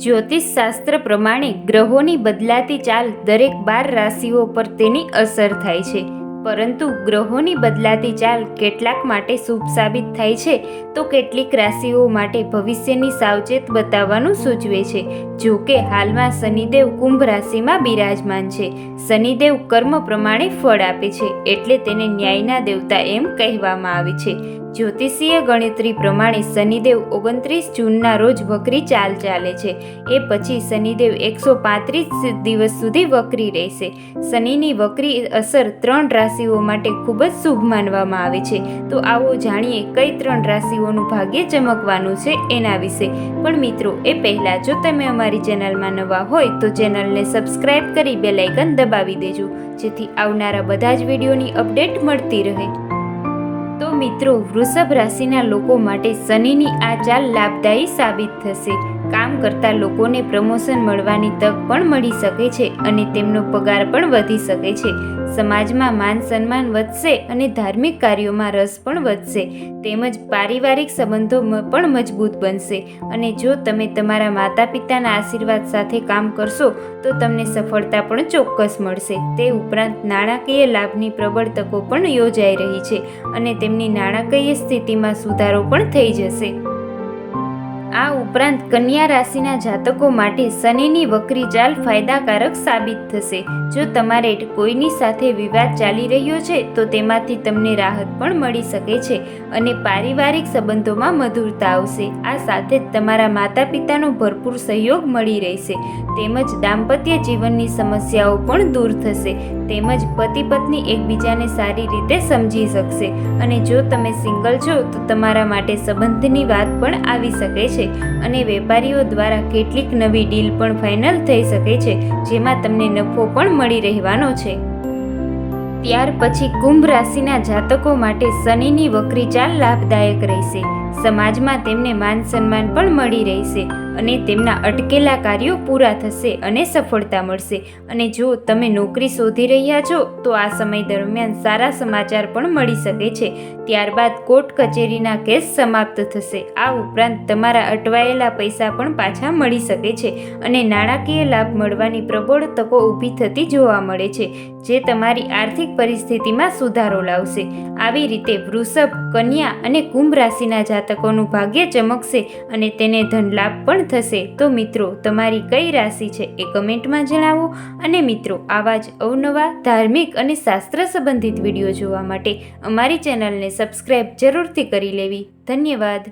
જ્યોતિષ શાસ્ત્ર પ્રમાણે ગ્રહોની બદલાતી ચાલ દરેક બાર રાશિઓ પર તેની અસર થાય છે. પરંતુ ગ્રહોની બદલાતી ચાલ કેટલાક માટે શુભ સાબિત થાય છે, તો કેટલીક રાશિઓ માટે ભવિષ્યની સાવચેત બતાવવાનું સૂચવે છે. જો કે હાલમાં શનિદેવ કુંભ રાશિમાં બિરાજમાન છે. શનિદેવ કર્મ પ્રમાણે ફળ આપે છે, એટલે તેને ન્યાયના દેવતા એમ કહેવામાં આવે છે. જ્યોતિષીય ગણતરી પ્રમાણે શનિદેવ ઓગણત્રીસ જૂનના રોજ વક્રી ચાલ ચાલે છે. એ પછી શનિદેવ એકસો પાંત્રીસ દિવસ સુધી વક્રી રહેશે. શનિની વક્રી અસર ત્રણ રાશિઓ માટે ખૂબ જ શુભ માનવામાં આવે છે. તો આવો જાણીએ કઈ ત્રણ રાશિઓનું ભાગ્ય ચમકવાનું છે એના વિશે. પણ મિત્રો, એ પહેલાં જો તમે અમારી ચેનલમાં નવા હોય તો ચેનલને સબસ્ક્રાઇબ કરી બેલાઇકન દબાવી દેજો. જેથી આવનારા બધા જ વિડીયોની અપડેટ મળતી રહે. તો મિત્રો વૃષભ રાશિના લોકો માટે શનિની આ ચાલ લાભદાયી સાબિત થશે. કામ કરતા લોકોને પ્રમોશન મળવાની તક પણ મળી શકે છે અને તેમનો પગાર પણ વધી શકે છે. સમાજમાં માન સન્માન વધશે અને ધાર્મિક કાર્યોમાં રસ પણ વધશે. તેમજ પારિવારિક સંબંધો પણ મજબૂત બનશે. અને જો તમે તમારા માતા પિતાના આશીર્વાદ સાથે કામ કરશો, તો તમને સફળતા પણ ચોક્કસ મળશે. તે ઉપરાંત નાણાકીય લાભની પ્રબળ તકો પણ યોજાઈ રહી છે અને તેમની નાણાકીય સ્થિતિમાં સુધારો પણ થઈ જશે. આ ઉપરાંત કન્યા રાશિના જાતકો માટે શનિની વક્રી ચાલ ફાયદાકારક સાબિત થશે. જો તમારે કોઈની સાથે વિવાદ ચાલી રહ્યો છે, તો તેમાંથી તમને રાહત પણ મળી શકે છે અને પારિવારિક સંબંધોમાં મધુરતા આવશે. આ સાથે જ તમારા માતા પિતાનો ભરપૂર સહયોગ મળી રહેશે. તેમજ દાંપત્ય જીવનની સમસ્યાઓ પણ દૂર થશે. તેમજ પતિ પત્ની એકબીજાને સારી રીતે સમજી શકશે. અને જો તમે સિંગલ છો, તો તમારા માટે સંબંધની વાત પણ આવી શકે છે. અને વેપારીઓ દ્વારા કેટલીક નવી ડીલ પણ ફાઇનલ થઈ શકે છે, જેમાં તમને નફો પણ મળી રહેવાનો છે. ત્યાર પછી કુંભ રાશિના જાતકો માટે શનિની વક્રી ચાલ લાભદાયક રહેશે. સમાજમાં તેમને માન સન્માન પણ મળી રહેશે અને તેમના અટકેલા કાર્યો પૂરા થશે અને સફળતા મળશે. અને જો તમે નોકરી શોધી રહ્યા છો, તો આ સમય દરમિયાન સારા સમાચાર પણ મળી શકે છે. ત્યારબાદ કોર્ટ કચેરીના કેસ સમાપ્ત થશે. આ ઉપરાંત તમારા અટવાયેલા પૈસા પણ પાછા મળી શકે છે અને નાણાકીય લાભ મળવાની પ્રબળ તકો ઊભી થતી જોવા મળે છે, જે તમારી આર્થિક પરિસ્થિતિમાં સુધારો લાવશે. આવી રીતે વૃષભ, કન્યા અને કુંભ રાશિના જાતકોનું ભાગ્ય ચમકશે અને તેને ધન લાભ પણ થશે. તો મિત્રો, તમારી કઈ રાશિ છે એ કમેન્ટમાં જણાવો અને મિત્રો, આવા જ અવનવા ધાર્મિક અને શાસ્ત્ર સંબંધિત વીડિયો જોવા માટે અમારી ચેનલને સબસ્ક્રાઈબ જરૂરથી કરી લેવી. ધન્યવાદ.